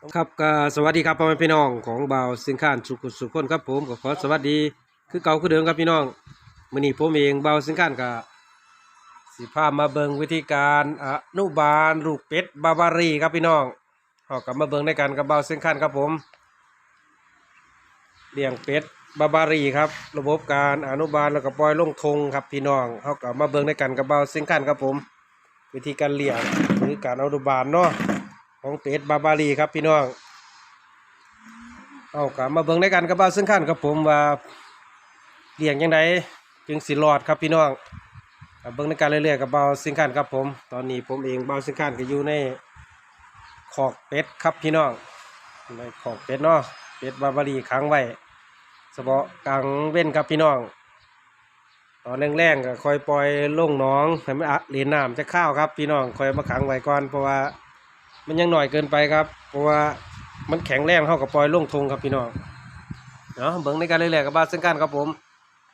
ครับก็สวัสดีครับพ่อแม่พี่น้องของบ่าวสินค้านสุขสุขคนครับผมก็ขอสวัสดีคือเก่าคือเดิมครับพี่น้องมือนี้ผมเองบ่าวสินค้านก็สิพามาเบิงวิธีการอนุบาลลูกเป็ดบาบารีครับพี่น้องเฮาก็มาเบิงในกันกับบ่าวสินค้านครับผมเลี้ยงเป็ดบาบารีครับ ระบบการอนุบาลแล้วก็ปล่อยลงทงครับพี่น้องเฮาก็มาเบิงในกันกับบ่าวสินค้านครับผม วิธีการเลี้ยงหรือการอนุบาลเนาะ ของเป็ดบาบารีครับพี่น้อง เอากลับมาเบิ่งในกันกับบ้าซึ่งขั้นครับผมว่าเลี้ยงยังไงจึงสิรอดครับพี่น้องเบิ่งในการเรื่อยๆกับบ้าซึ่งขั้นครับผม ตอนนี้ผมเองเบาซึ่งขั้นก็อยู่ในขอกเป็ดครับพี่น้องในขอกเป็ดเนาะเป็ดบาบารีขังไว้เฉพาะกลางเว้นครับพี่น้องตอนแรงๆก็คอยปล่อยลงน้องให้มันอะเหรียญน้ำจะข้าวครับ พี่น้องคอยมาขังไว้ก่อนเพราะว่า มันยังหน่อยเกินไปครับ เพราะว่ามันแข็งแรงเข้ากับปล่อยลงทงครับพี่น้องเนาะเบิ่งในการเรื่อยๆกับบ้านซึ่งกันครับผม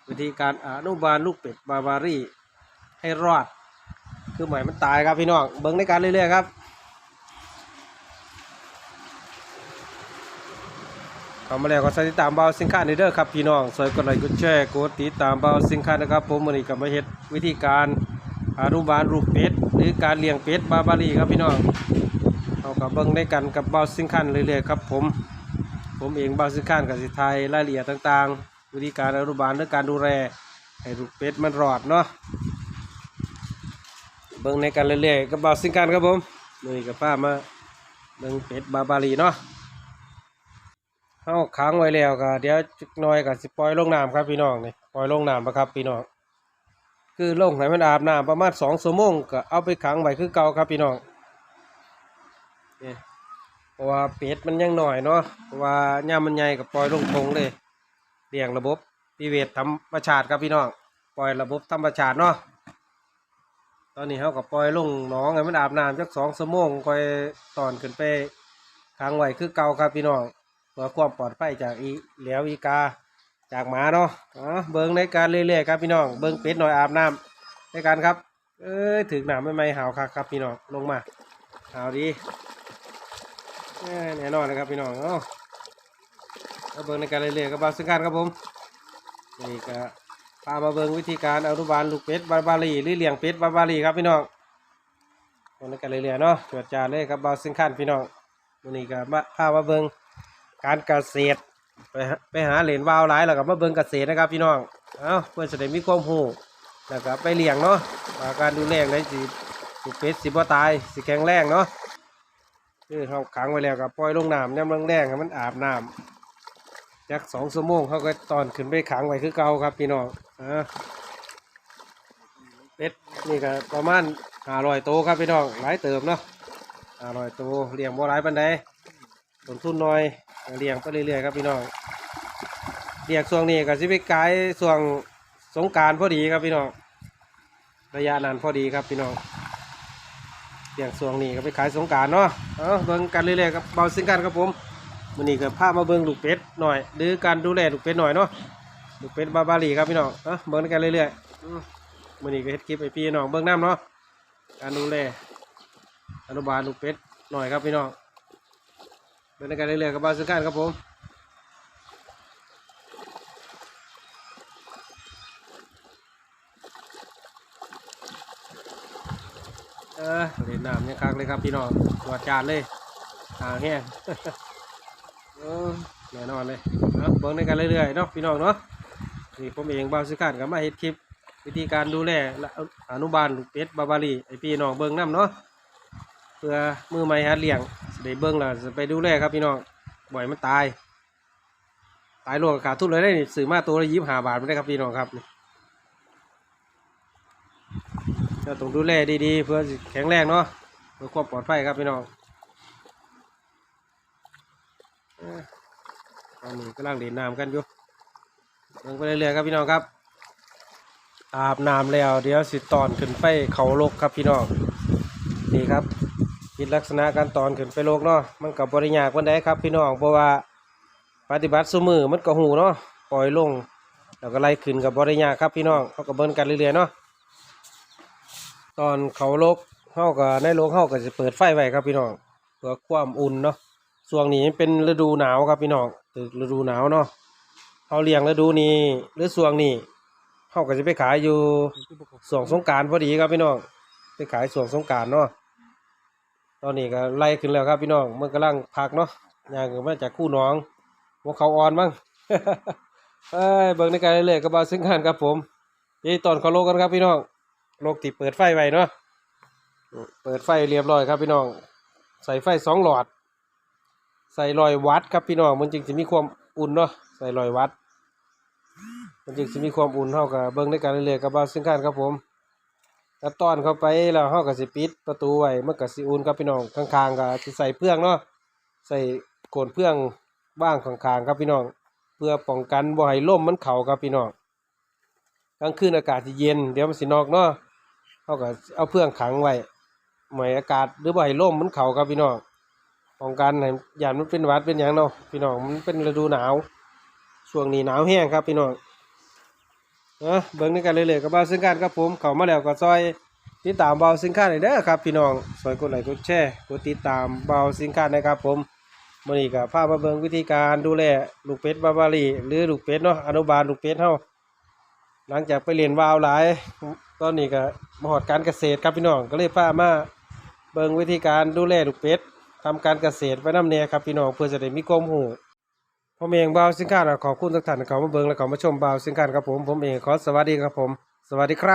วิธีการอนุบาลลูกเป็ดบาบารี่ให้รอด คือหมายมันตายครับพี่น้องเบิ่งในการเรื่อยๆครับเข้ามาแล้วก็สติดตามเบาสินค้าในเด้อครับพี่น้องสวยกดไลค์กดแชร์กดติดตามเบาสินค้านะครับผมวันนี้ก็มาเฮ็ดวิธีการอนุบาลลูกเป็ดหรือการเลี้ยงเป็ดบาบารี่ครับพี่น้อง กับเบิ้งได้กันกับเบาสิงคันเรื่อยๆครับผม ผมเองเบาสิงคันกับสิไทยรายละเอียดต่างๆ วิธีการอนุบาลหรือการดูแลให้ลูกเป็ดมันรอดเนาะเบิ้งในกันเรื่อยๆกับเบาสิงคันครับผมนี่กับป้ามาเบิ้งเป็ดบาบารีเนาะเอาค้างไว้แล้วก็เดี๋ยวจักน้อยก็สิปล่อยลงน้ำครับพี่น้องนี่ปล่อยลงน้ำนะครับพี่น้องคือลงให้มันอาบน้ำประมาณสองชั่วโมงก็เอาไปขังไว้คือเก่าครับพี่น้อง เพราะว่าเป็ดมันยังหน่อยเนาะเพราะว่าย่ามันใหญ่กับปล่อยลงทงเลยเลี้ยงระบบพิเวทธรรมชาติครับพี่น้องปล่อยระบบธรรมชาติเนาะตอนนี้เขากับปล่อยลงหนองให้มันอาบน้ำจักสองชั่วโมงคอยตอนขึ้นไปค้างไว้คือเก่าครับพี่น้องเพื่อความปลอดภัยจากอีเหลวอีกาจากหมาเนาะอ๋อเบิ้งในการเรื่อยๆครับพี่น้องเบิ้งเป็ดหน่อยอาบน้ำในการครับ เอ้ยถึงหนามไม่ไม่หาวคักครับพี่น้องลงมาหาวดี แน่นอนนะครับพี่น้องเนาเบิ่งในการเรื่อยๆกับบาซึ่งการครับผมนี่ก็พามาเบิ่งวิธีการอนุบาลลูกเป็ดบาบารีหรือเลี้ยงเป็ดบาบารีครับพี่น้องเบิ่งในการเรื่อยๆเนาะตรวจจานเลยครับบาซึ่งการพี่น้องวันนี้ก็มาพามาเบิ่งการเกษตรไปไปหาเหรียญวาวหลายแล้วก็มาเบิ่งเกษตรนะครับพี่น้องเอ้าเพื่อจะได้มีความรู้แล้วก็ไปเลี้ยงเนาะว่าการดูแลในสิลูกเป็ดสิบ่ตายสิแข็งแรงเนาะ คือเขาขังไว้แล้วก็ปล่อยลงน้ำย่ำแรงๆให้มันอาบน้ำจักสองชั่วโมงเขาก็ตอนขึ้นไปขังไว้คือเก่าครับพี่น้องอ่าเป็ดนี่ก็ประมาณห้าร้อยโตวครับพี่น้องหลายเติมเนาะห้าร้อยโตวเลี้ยงบ่หลายปันใดต้นทุนน้อยเลี้ยงไปเรื่อยๆครับพี่น้องเลี้ยงช่วงนี้ก็สิไปขายช่วงสงการพอดีครับพี่น้องระยะนั้นพอดีครับพี่น้องเลี้ยงสวงนี่ก็ไปขายสงการเนาะ เอาเบิ้งกันเรื่อยๆครับเบาซึ่งกันครับผมมันนี้ก็พามาเบิ้งลูกเป็ดหน่อย หรือการดูแลลูกเป็ดหน่อยเนาะลูกเป็ดบาบาลีครับพี่น้องเอ้าเบิ้งกันเรื่อยๆวันนี้ก็เฮ็ดคลิปไอพี่น้องเบิ้งน้ำเนาะการดูแลอนุบาลลูกเป็ดหน่อยครับพี่น้องเบิ้งกันเรื่อยๆกับเบาซึ่งกันครับผม ออเล่นน้ำยังคักเลยครับพี่น้องตรวจานเลยหางแห้งเออแน่นอนเลยเอาเบิ่งในกันเรื่อยๆเนาะพี่น้องเนาะนี่ผมเองบางสิการก็มาเฮ็ดคลิป วิธีการดูแลอนุบาลลูกเป็ดบาบารีไอพี่น้องเบิ่งน้ำเนาะเพื่อมือใหม่หัดเลี้ยงได้เบิ่งแล้วจะไปดูแลครับพี่น้องบ่อยมันตาย ตายโลกขาดทุนเลยได้นี่ซื้อมาตัวละยี่สิบห้าบาทไม่ได้ครับพี่น้องครับ นี่เราต้องดูแลดีๆ เพื่อแข็งแรงเนาะเพื่อความปลอดภัยครับพี่น้องอ้อตอนนี้กำลังเล่นน้ำกันอยู่ลงไปเรื่อยๆครับพี่น้องครับ อาบน้ำแล้ว เดี๋ยวสิตอนขึ้นไปเขาโลกครับพี่น้องนี่ครับคิดลักษณะการตอนขึ้นไปโลกเนาะมันกับบริยากวันใดครับ พี่น้องเพราะว่าปฏิบัติสมือมันก็หูเนาะปล่อยลงแล้วก็ไล่ขึ้นกับบริยากครับพี่น้องเขาก็เบิ้นกันเรื่อยๆเนาะ ตอนเขาโลกเฮาก็ในโลกเฮาก็จะเปิดไฟไว้ครับพี่น้องเพื่อความอุ่นเนาะช่วงนี้เป็นฤดูหนาวครับพี่น้องคือฤดูหนาวเนาะเขาเลี้ยงฤดูนี้หรือช่วงนี้เขาก็จะไปขายอยู่ช่วงสงการพอดีครับพี่น้องไปขายช่วงสงการเนาะตอนนี้ก็ไล่ขึ้นแล้วครับพี่น้องมันกำลังพักเนาะย่างมาจากคู่น้องหัวเขาอ่อนบ้างเอ้ยเบิ่งในการเรื่อยๆก็บาซึ่งกันครับผมยี่ตอนเขาโลกันครับพี่น้อง ลกที่เปิดไฟไว้เนาะเปิดไฟเรียบร้อยครับพี่น้อง ใส่ไฟสองหลอด ใส่รอยวัดครับพี่น้อง มันจึงจะมีความอุ่นเนาะใส่รอยวัด มันจึงจะมีความอุ่นเท่ากับเบิ้งในการเรื่อยๆกับบ้านซึ่งกันครับผมถ้าตอนเข้าไปแล้วเฮาก็สิปิดประตูไว้เมันก็สิอุ่นครับพี่น้องข้างๆก็สิใส่เพื่องเนาะใส่โกนเพื่องบ้างข้างๆครับพี่น้อง เพื่อป้องกันบ่ให้ลมมันเข้าครับพี่น้องกลางคืนอากาศสิเย็นเดี๋ยวมันสินอกเนาะ เฮาก็เอาเพื่องขังไว้ไม่ให้อากาศหรือบ่าให้ลมมันเขาครับพี่น้องป้องกันให้ยานมันเป็นหวัดเป็นหยังเนาะพี่น้องมันเป็นฤดูหนาว ช่วงนี้หนาวแห้งครับพี่น้องเออเบิ่งในกันเรื่อยๆกับเบาซึ่งกันครับผมเข้ามาแล้วก็ซอยติดตามเบาซึ่งกันหน่อยเด้อครับ พี่น้องซอยกดไลค์กดแชร์กดติดตามเบาซึ่งกันนะครับ ผมมื้อนี้ก็พาพมาเบิ่งวิธีการดูแลลูกเป็ดบาบารีหรือลูกเป็ดเนาะอนุบาลลูกเป็ดเฮา หลังจากไปเรียนวาวหลาย ตอนนี้ก็มหอดการเกษตรครับพี่น้องก็เลยพามาเบิ่งวิธีการดูแลลูกเป็ดทำการเกษตรไว้น้ำเนียครับพี่น้องเพื่อจะได้มีความรู้ผมเองบ่าวสิงคาขอบคุณทุกท่านเขามาเบิ่งและเขามาชมบ่าวสิงคาครับผมผมเองขอสวัสดีครับผม สวัสดีครับ